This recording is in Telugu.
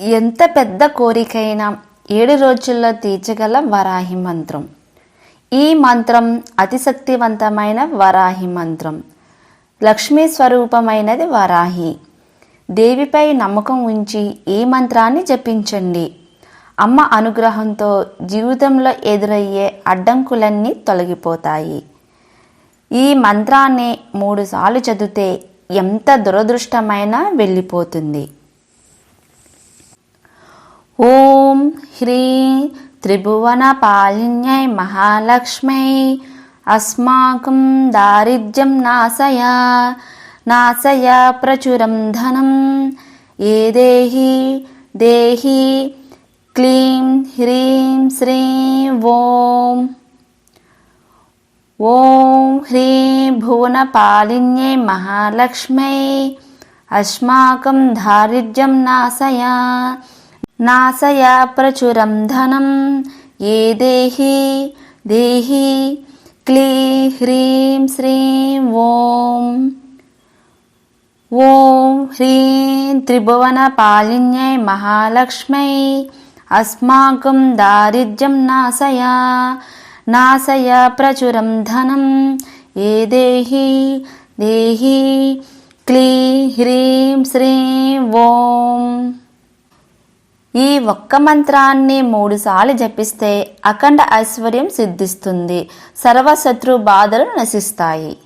ఎంత పెద్ద కోరికైనా ఏడు రోజుల్లో తీర్చగల వరాహి మంత్రం. ఈ మంత్రం అతిశక్తివంతమైన వరాహి మంత్రం. లక్ష్మీ స్వరూపమైనది వరాహి. దేవిపై నమ్మకం ఉంచి ఈ మంత్రాన్ని జపించండి. అమ్మ అనుగ్రహంతో జీవితంలో ఎదురయ్యే అడ్డంకులన్నీ తొలగిపోతాయి. ఈ మంత్రాన్ని మూడుసార్లు చదివితే ఎంత దురదృష్టమైనా వెళ్ళిపోతుంది. ఓం హ్రీ త్రిభువన పాలిన్యై మహాలక్ష్మై అస్మాకం దారిద్ర్యం నాశయ నాశయ ప్రచురం ధనం ఏ దేహి దేహి క్లీం హ్రీం శ్రీం ఓం ఓం హ్రీం భువనపాలిన్యై మహాలక్ష్మై అస్మాకం దారిద్ర్యం నాశయ ప్రచురం ధనం. ఏ దేహి? దేహి. క్లీ హ్రీం శ్రీం ఓం. ఓం హ్రీం త్రిభువన త్రిభువనపాలిన్యై మహాలక్ష్మై. అస్మాకం దారిద్ర్యం నాశయ. నాశయ ప్రచురం ధనం. ఏ దేహి? దేహి. క్లీ హ్రీం శ్రీం ఓం. ఈ ఒక్క మంత్రాన్ని మూడుసార్లు జపిస్తే అఖండ ఐశ్వర్యం సిద్ధిస్తుంది. సర్వశత్రు బాధలు నశిస్తాయి.